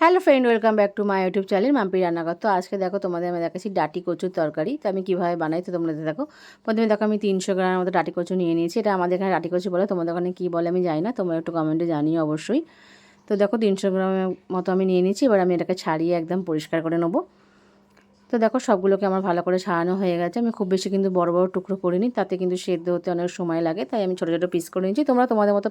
Hello friend, welcome back to my YouTube channel Mampi রান্নাঘর। তো আজকে দেখো, তোমাদের আমি দেখাচ্ছি ডাটি কচুর তরকারি। তো আমি কীভাবে বানাই, তো তোমরা দেখো। প্রথমে দেখো, আমি তিনশো গ্রামের মতো ডাটি কচু নিয়ে নিয়েছি। এটা আমাদের এখানে ডাটি কচু বলে, তোমাদের ওখানে কী বলে আমি জানি না। তোমরা একটু কমেন্টে জানিও অবশ্যই। তো দেখো, তিনশো গ্রামের মতো আমি নিয়ে নিয়েছি। এবার আমি এটাকে ছাড়িয়ে একদম পরিষ্কার করে নেব। তো দেখো, সবগুলোকে আমার ভালো করে ছাড়ানো হয়ে গেছে। আমি খুব বেশি কিন্তু বড় বড় টুকরো করিনি। তাতে কিন্তু সেদ্ধ হতে অনেক সময় লাগে। তাই আমি ছোটো ছোটো পিস করে নিয়েছি। তোমরা তোমাদের মতো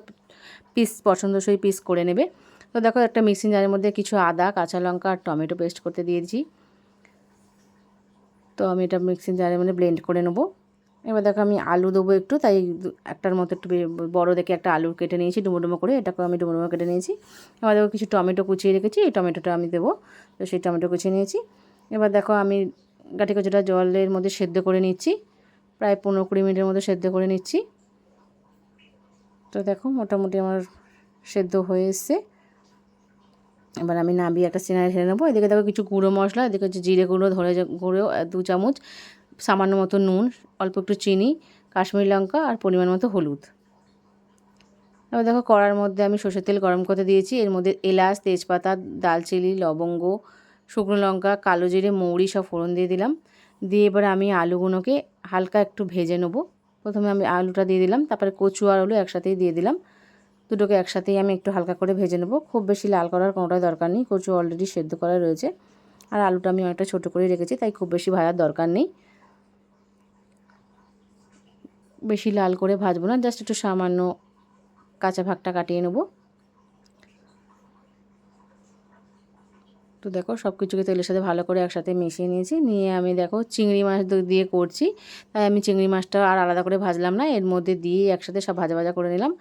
পিস পছন্দসই পিস করে নেবে। তো দেখো, একটা মিক্সিং জারের মধ্যে কিছু আদা, কাঁচা লঙ্কা আর টমেটো পেস্ট করতে দিয়েছি তো আমি এটা মিক্সিং জারের মধ্যে ব্লেন্ড করে নেব। এবার দেখো, আমি আলু দেবো একটু, তাই একটার মতো একটু বড়ো দেখে একটা আলু কেটে নিয়েছি ডুমো করে। এটাকে আমি ডুমো কেটে নিয়েছি। এবার দেখো, কিছু টমেটো কুচিয়ে রেখেছি, এই টমেটোটা আমি দেবো। তো সেই টমেটো কুচিয়ে নিয়েছি। এবার দেখো, আমি গাঠি কচুটা জলের মধ্যে সেদ্ধ করে নিচ্ছি। প্রায় পনেরো কুড়ি মিনিটের মধ্যে সেদ্ধ করে নিচ্ছি। তো দেখো, মোটামুটি আমার সেদ্ধ হয়ে এসছে। এবার আমি নামিয়ে একটা সিনারে ঢেলে নেব। এদিকে দেখো কিছু গুঁড়ো মশলা, এদিকে হচ্ছে জিরে গুঁড়ো ধরে গুঁড়ো দু চামচ, সামান্য মতো নুন, অল্প একটু চিনি, কাশ্মীরি লঙ্কা আর পরিমাণ মতো হলুদ। এবার দেখো কড়ার মধ্যে আমি সর্ষের তেল গরম করতে দিয়েছি। এর মধ্যে এলাচ, তেজপাতা, দালচিনি, লবঙ্গ, শুকনো লঙ্কা, কালো জিরে, মৌরি সব ফোড়ন দিয়ে দিলাম। দিয়ে এবার আমি আলুগুলোকে হালকা একটু ভেজে নেব। প্রথমে আমি আলুটা দিয়ে দিলাম, তারপরে কচু আর আলু একসাথেই দিয়ে দিলাম। দুটোকে একসাথেই আমি একটু হালকা করে ভেজে নেব। খুব বেশি লাল করার কোনোটাই দরকার নেই, কচু অলরেডি সেদ্ধ করা রয়েছে। আর আলুটা আমি অনেকটা ছোটো করে রেখেছি, তাই খুব বেশি ভাজার দরকার নেই। বেশি লাল করে ভাজবো না, জাস্ট একটু সামান্য কাঁচা ভাগটা কাটিয়ে নেব। তো দেখো সব কিছুকে তেলের সাথে ভালো করে একসাথে মিশিয়ে নিয়েছি। নিয়ে আমি দেখো, চিংড়ি মাছ দিয়ে করছি। তাই আমি চিংড়ি মাছটা আর আলাদা করে ভাজলাম না, এর মধ্যে দিয়ে একসাথে সব ভাজা ভাজা করে নিলাম।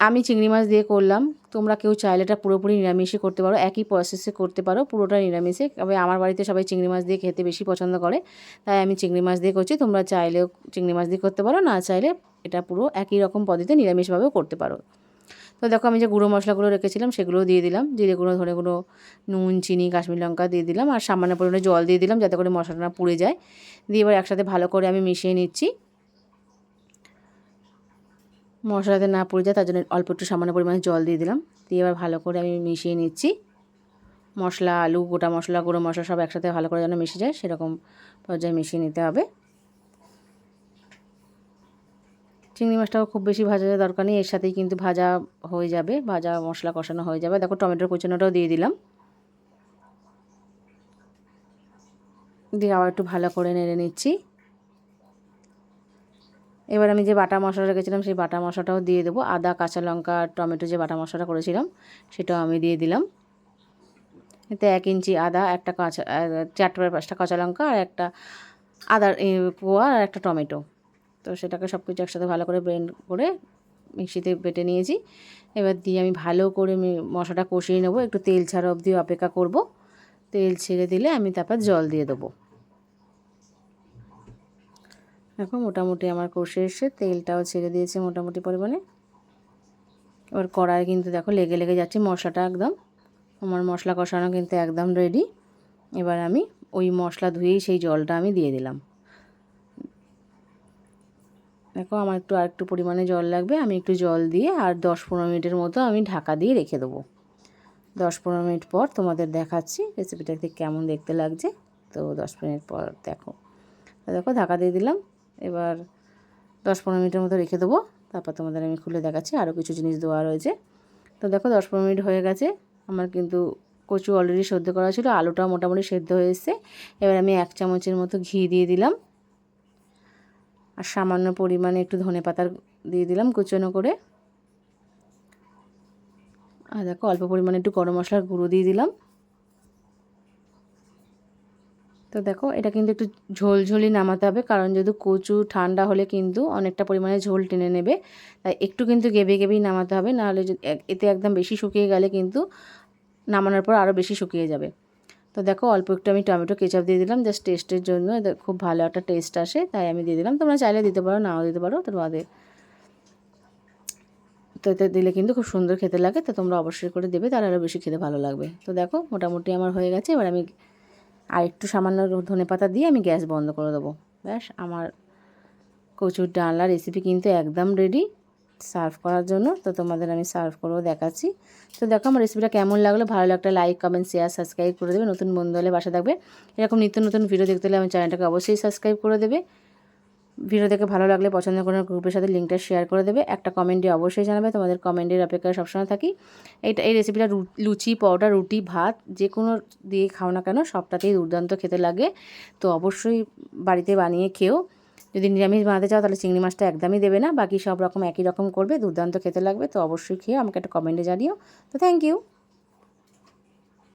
আমি চিংড়ি মাছ দিয়ে করলাম। তোমরা কেউ চাইলে এটা পুরোপুরি নিরামিষে করতে পারো। একই প্রসেসে করতে পারো, পুরোটা নিরামিষে। তবে আমার বাড়িতে সবাই চিংড়ি মাছ দিয়ে খেতে বেশি পছন্দ করে। তাই আমি চিংড়ি মাছ দিয়ে করছি। তোমরা চাইলেও চিংড়ি মাছ দিয়ে করতে পারো, না চাইলে এটা পুরো একই রকম পদ্ধতিতে নিরামিষভাবেও করতে পারো। তো দেখো, আমি যে গুঁড়ো মশলাগুলো রেখেছিলাম, সেগুলোও দিয়ে দিলাম। জিরে গুঁড়ো ধরে গুঁড়ো, নুন, চিনি, কাশ্মীর লঙ্কা দিয়ে দিলাম। আর সামান্য পরিমাণে জল দিয়ে দিলাম, যাতে করে মশলাটা পুড়ে যায়। দিয়ে এবার একসাথে ভালো করে আমি মিশিয়ে নিচ্ছি। মশলাতে না পড়ে যায়, তার জন্য অল্প একটু সামান্য পরিমাণে জল দিয়ে দিলাম। দিয়ে এবার ভালো করে আমি মিশিয়ে নিচ্ছি। মশলা, আলু, গোটা মশলা, গুঁড়ো মশলা সব একসাথে ভালো করে যেন মিশে যায়, সেরকম পর্যায়ে মিশিয়ে নিতে হবে। চিংড়ি মাছটাও খুব বেশি ভাজা দরকার নেই, এর সাথেই কিন্তু ভাজা হয়ে যাবে, ভাজা মশলা কষানো হয়ে যাবে। দেখো টমেটোর কুচানোটাও দিয়ে দিলাম। দিয়ে আবার একটু ভালো করে নেড়ে নিচ্ছি। এবার আমি যে বাটা মশলা রেখেছিলাম, সেই বাটা মশলাটাও দিয়ে দেবো। আদা, কাঁচা লঙ্কা, টমেটো যে বাটা মশলাটা করেছিলাম, সেটাও আমি দিয়ে দিলাম। এতে এক ইঞ্চি আদা, একটা কাঁচা চারটে পাঁচটা কাঁচা লঙ্কা আর একটা আদার পোয়া আর একটা টমেটো। তো সেটাকে সব কিছু একসাথে ভালো করে ব্লেন্ড করে মিক্সিতে বেটে নিয়েছি। এবার দিয়ে আমি ভালো করে মশলাটা কষিয়ে নেব। একটু তেল ছাড়া অবধি অপেক্ষা করব। তেল ছেড়ে দিলে আমি তারপর জল দিয়ে দেবো। দেখো মোটামুটি আমার কষে এসে তেলটাও ছেড়ে দিয়েছে মোটামুটি পরিমাণে। এবার কড়াই কিন্তু দেখো লেগে লেগে যাচ্ছে মশলাটা একদম। আমার মশলা কষানো কিন্তু একদম রেডি এবার আমি ওই মশলা ধুয়েই সেই জলটা আমি দিয়ে দিলাম। দেখো আমার একটু আরেকটু পরিমাণে জল লাগবে, আমি একটু জল দিয়ে আর দশ পনেরো মিনিটের মতো আমি ঢাকা দিয়ে রেখে দেবো। দশ পনেরো মিনিট পর তোমাদের দেখাচ্ছি রেসিপিটা কেমন দেখতে লাগছে। তো দশ মিনিট পর দেখো। দেখো ঢাকা দিয়ে দিলাম। এবার দশ পনেরো মিনিটের মতো রেখে দেবো। তারপর তোমাদের আমি খুলে দেখাচ্ছি। আরও কিছু জিনিস দেওয়া রয়েছে। তো দেখো, দশ পনেরো মিনিট হয়ে গেছে। আমার কিন্তু কচু অলরেডি সেদ্ধ করা ছিল। আলুটা মোটামুটি সেদ্ধ হয়ে এসছে। এবার আমি এক চামচের মতো ঘি দিয়ে দিলাম। আর সামান্য পরিমাণে একটু ধনে পাতার দিয়ে দিলাম কুচনো করে। আর দেখো, অল্প পরিমাণে একটু গরম মশলার গুঁড়ো দিয়ে দিলাম। তো দেখো, এটা কিন্তু একটু ঝোলঝোলি নামাতে হবে, কারণ যেহেতু কচু ঠান্ডা হলে কিন্তু অনেকটা পরিমাণে ঝোল টেনে নেবে। তাই একটু কিন্তু গেবে গেবেই নামাতে হবে, নাহলে এতে একদম বেশি শুকিয়ে গেলে কিন্তু নামানোর পর আরও বেশি শুকিয়ে যাবে। তো দেখো, অল্প একটু আমি টমেটো, কেচাপ দিয়ে দিলাম, জাস্ট টেস্টের জন্য। খুব ভালো একটা টেস্ট আসে, তাই আমি দিয়ে দিলাম। তোমরা চাইলে দিতে পারো, নাও দিতে পারো তোমাদের তো এতে দিলে কিন্তু খুব সুন্দর খেতে লাগে, তো তোমরা অবশ্যই করে দেবে, তাহলে আরও বেশি খেতে ভালো লাগবে। তো দেখো, মোটামুটি আমার হয়ে গেছে, এবার আমি আর একটু সামান্য ধনে পাতা দিয়ে আমি গ্যাস বন্ধ করে দেবো। ব্যাস, আমার কচুর ডালনা রেসিপি কিন্তু একদম রেডি সার্ভ করার জন্য। তো তোমাদের আমি সার্ভ করেও দেখাচ্ছি। তো দেখো আমার রেসিপিটা কেমন লাগল? ভালো লাগলে লাইক কমেন্ট শেয়ার সাবস্ক্রাইব করে দেবে। নতুন বন্ধু হলে বাসা থাকবে। এরকম নিত্য নতুন ভিডিও দেখতে হলে আমার চ্যানেলটাকে অবশ্যই সাবস্ক্রাইব করে দেবে। ভিডিও দেখে ভালো লাগলে পছন্দ করে গ্রুপের সাথে লিঙ্কটা শেয়ার করে দেবে। একটা কমেন্টে অবশ্যই জানাবে। তোমাদের কমেন্টের অপেক্ষায় সবসময় থাকি। এইটা এই রেসিপিটা লুচি, পরোটা, রুটি, ভাত যে কোনো দিয়ে খাও না কেন সবটাতেই দুর্দান্ত খেতে লাগে। তো অবশ্যই বাড়িতে বানিয়ে খেও। যদি নিরামিষ বানাতে চাও তাহলে চিংড়ি মাছটা একদমই দেবে না। বাকি সব রকম একই রকম করবে, দুর্দান্ত খেতে লাগবে। তো অবশ্যই খেয়ে আমাকে একটা কমেন্টে জানিও। তো থ্যাংক ইউ